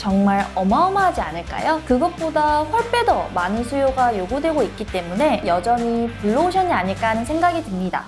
정말 어마어마하지 않을까요? 그것보다 훨빼 더 많은 수요가 요구되고 있기 때문에 여전히 블루오션이 아닐까 하는 생각이 듭니다.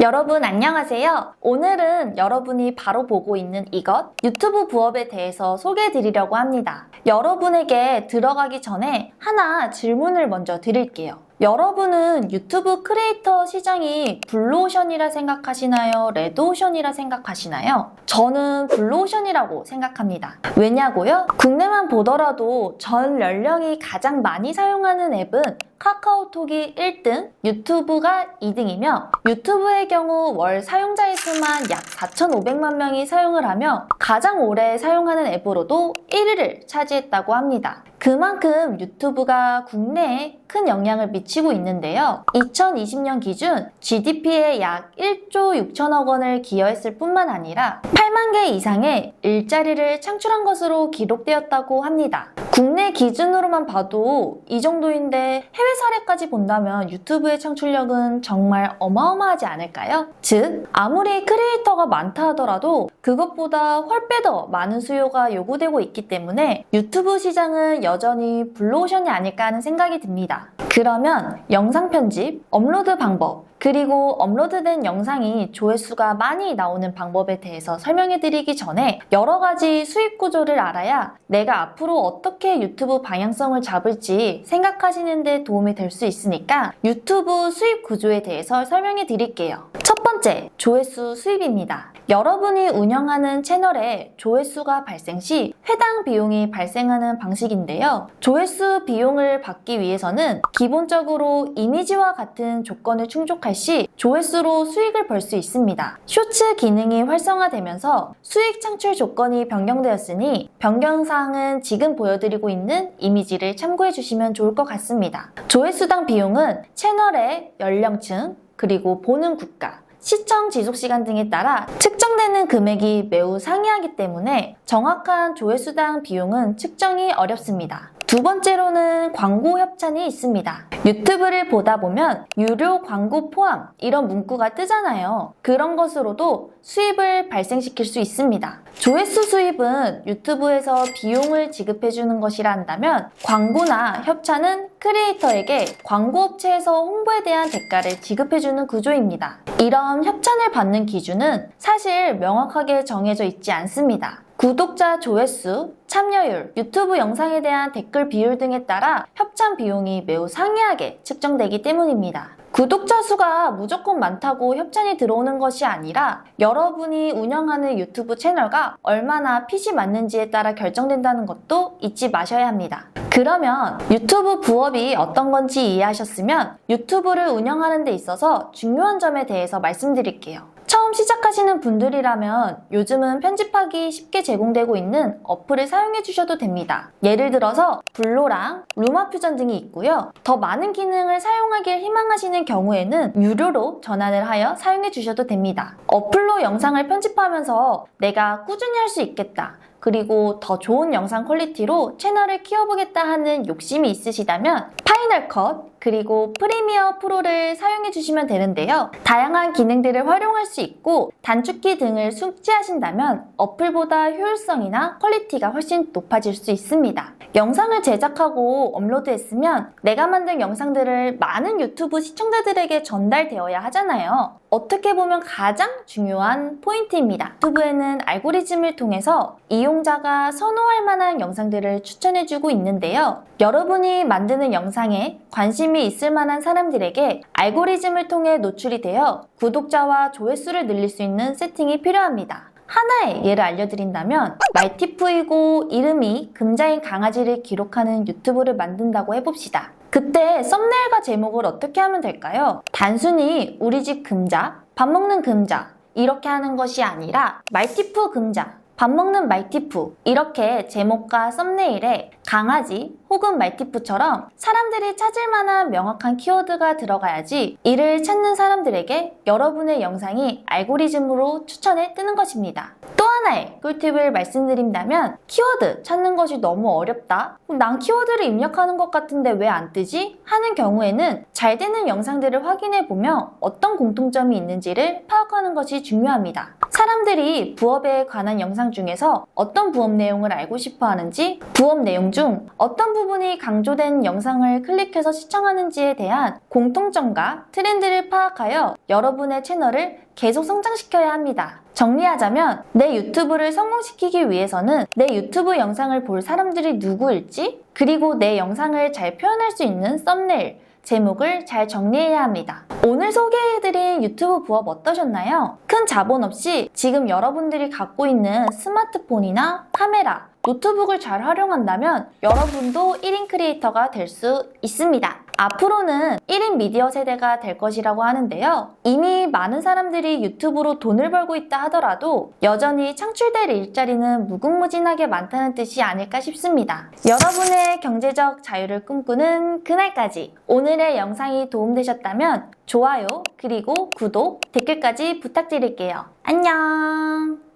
여러분 안녕하세요. 오늘은 여러분이 바로 보고 있는 이것 유튜브 부업에 대해서 소개해 드리려고 합니다. 여러분에게 들어가기 전에 하나 질문을 먼저 드릴게요. 여러분은 유튜브 크리에이터 시장이 블루오션이라 생각하시나요? 레드오션이라 생각하시나요? 저는 블루오션이라고 생각합니다. 왜냐고요? 국내만 보더라도 전 연령이 가장 많이 사용하는 앱은 카카오톡이 1등, 유튜브가 2등이며 유튜브의 경우 월 사용자의 수만 약 4,500만 명이 사용을 하며 가장 오래 사용하는 앱으로도 1위를 차지했다고 합니다. 그만큼 유튜브가 국내에 큰 영향을 미치고 있는데요. 2020년 기준 GDP에 약 1조 6천억 원을 기여했을 뿐만 아니라 8만 개 이상의 일자리를 창출한 것으로 기록되었다고 합니다. 국내 기준으로만 봐도 이 정도인데 해외 사례까지 본다면 유튜브의 창출력은 정말 어마어마하지 않을까요? 즉, 아무리 크리에이터가 많다 하더라도 그것보다 훨빼 더 많은 수요가 요구되고 있기 때문에 유튜브 시장은 여전히 블루오션이 아닐까 하는 생각이 듭니다. 그러면 영상 편집, 업로드 방법, 그리고 업로드된 영상이 조회수가 많이 나오는 방법에 대해서 설명해 드리기 전에 여러 가지 수익 구조를 알아야 내가 앞으로 어떻게 유튜브 방향성을 잡을지 생각하시는데 도움이 될 수 있으니까 유튜브 수익 구조에 대해서 설명해 드릴게요. 첫 번째, 조회수 수입입니다. 여러분이 운영하는 채널에 조회수가 발생 시 회당 비용이 발생하는 방식인데요. 조회수 비용을 받기 위해서는 기본적으로 이미지와 같은 조건을 충족할 시 조회수로 수익을 벌 수 있습니다. 쇼츠 기능이 활성화되면서 수익 창출 조건이 변경되었으니 변경 사항은 지금 보여드리고 있는 이미지를 참고해 주시면 좋을 것 같습니다. 조회수당 비용은 채널의 연령층 그리고 보는 국가 시청 지속 시간 등에 따라 측정되는 금액이 매우 상이하기 때문에 정확한 조회수당 비용은 측정이 어렵습니다. 두 번째로는 광고 협찬이 있습니다. 유튜브를 보다 보면 유료 광고 포함 이런 문구가 뜨잖아요. 그런 것으로도 수입을 발생시킬 수 있습니다. 조회수 수입은 유튜브에서 비용을 지급해주는 것이라 한다면 광고나 협찬은 크리에이터에게 광고업체에서 홍보에 대한 대가를 지급해주는 구조입니다. 이런 협찬을 받는 기준은 사실 명확하게 정해져 있지 않습니다. 구독자 조회수, 참여율, 유튜브 영상에 대한 댓글 비율 등에 따라 협찬 비용이 매우 상이하게 측정되기 때문입니다. 구독자 수가 무조건 많다고 협찬이 들어오는 것이 아니라 여러분이 운영하는 유튜브 채널과 얼마나 핏이 맞는지에 따라 결정된다는 것도 잊지 마셔야 합니다. 그러면 유튜브 부업이 어떤 건지 이해하셨으면 유튜브를 운영하는 데 있어서 중요한 점에 대해서 말씀드릴게요. 처음 시작하시는 분들이라면 요즘은 편집하기 쉽게 제공되고 있는 어플을 사용해 주셔도 됩니다. 예를 들어서 블로랑 루마 퓨전 등이 있고요. 더 많은 기능을 사용하길 희망하시는 경우에는 유료로 전환을 하여 사용해 주셔도 됩니다. 어플로 영상을 편집하면서 내가 꾸준히 할 수 있겠다. 그리고 더 좋은 영상 퀄리티로 채널을 키워보겠다 하는 욕심이 있으시다면 파이널 컷 그리고 프리미어 프로를 사용해 주시면 되는데요. 다양한 기능들을 활용할 수 있고 단축키 등을 숙지하신다면 어플보다 효율성이나 퀄리티가 훨씬 높아질 수 있습니다. 영상을 제작하고 업로드했으면 내가 만든 영상들을 많은 유튜브 시청자들에게 전달되어야 하잖아요. 어떻게 보면 가장 중요한 포인트입니다. 유튜브에는 알고리즘을 통해서 이용자가 선호할 만한 영상들을 추천해주고 있는데요. 여러분이 만드는 영상에 관심이 있을 만한 사람들에게 알고리즘을 통해 노출이 되어 구독자와 조회수를 늘릴 수 있는 세팅이 필요합니다. 하나의 예를 알려드린다면 말티프이고 이름이 금자인 강아지를 기록하는 유튜브를 만든다고 해봅시다. 그때 썸네일과 제목을 어떻게 하면 될까요? 단순히 우리 집 금자, 밥 먹는 금자 이렇게 하는 것이 아니라 말티프 금자, 밥 먹는 말티프 이렇게 제목과 썸네일에 강아지 혹은 말티프처럼 사람들이 찾을 만한 명확한 키워드가 들어가야지 이를 찾는 사람들에게 여러분의 영상이 알고리즘으로 추천에 뜨는 것입니다. 또 하나의 꿀팁을 말씀드린다면 키워드 찾는 것이 너무 어렵다. 난 키워드를 입력하는 것 같은데 왜 안 뜨지? 하는 경우에는 잘 되는 영상들을 확인해 보며 어떤 공통점이 있는지를 파악하는 것이 중요합니다. 사람들이 부업에 관한 영상 중에서 어떤 부업 내용을 알고 싶어 하는지, 부업 내용 중 어떤 부분이 강조된 영상을 클릭해서 시청하는지에 대한 공통점과 트렌드를 파악하여 여러분의 채널을 계속 성장시켜야 합니다. 정리하자면 내 유튜브를 성공시키기 위해서는 내 유튜브 영상을 볼 사람들이 누구일지, 그리고 내 영상을 잘 표현할 수 있는 썸네일, 제목을 잘 정리해야 합니다. 오늘 소개해드린 유튜브 부업 어떠셨나요? 큰 자본 없이 지금 여러분들이 갖고 있는 스마트폰이나 카메라, 노트북을 잘 활용한다면 여러분도 1인 크리에이터가 될 수 있습니다. 앞으로는 1인 미디어 세대가 될 것이라고 하는데요. 이미 많은 사람들이 유튜브로 돈을 벌고 있다 하더라도 여전히 창출될 일자리는 무궁무진하게 많다는 뜻이 아닐까 싶습니다. 여러분의 경제적 자유를 꿈꾸는 그날까지 오늘의 영상이 도움되셨다면 좋아요, 그리고 구독, 댓글까지 부탁드릴게요. 안녕!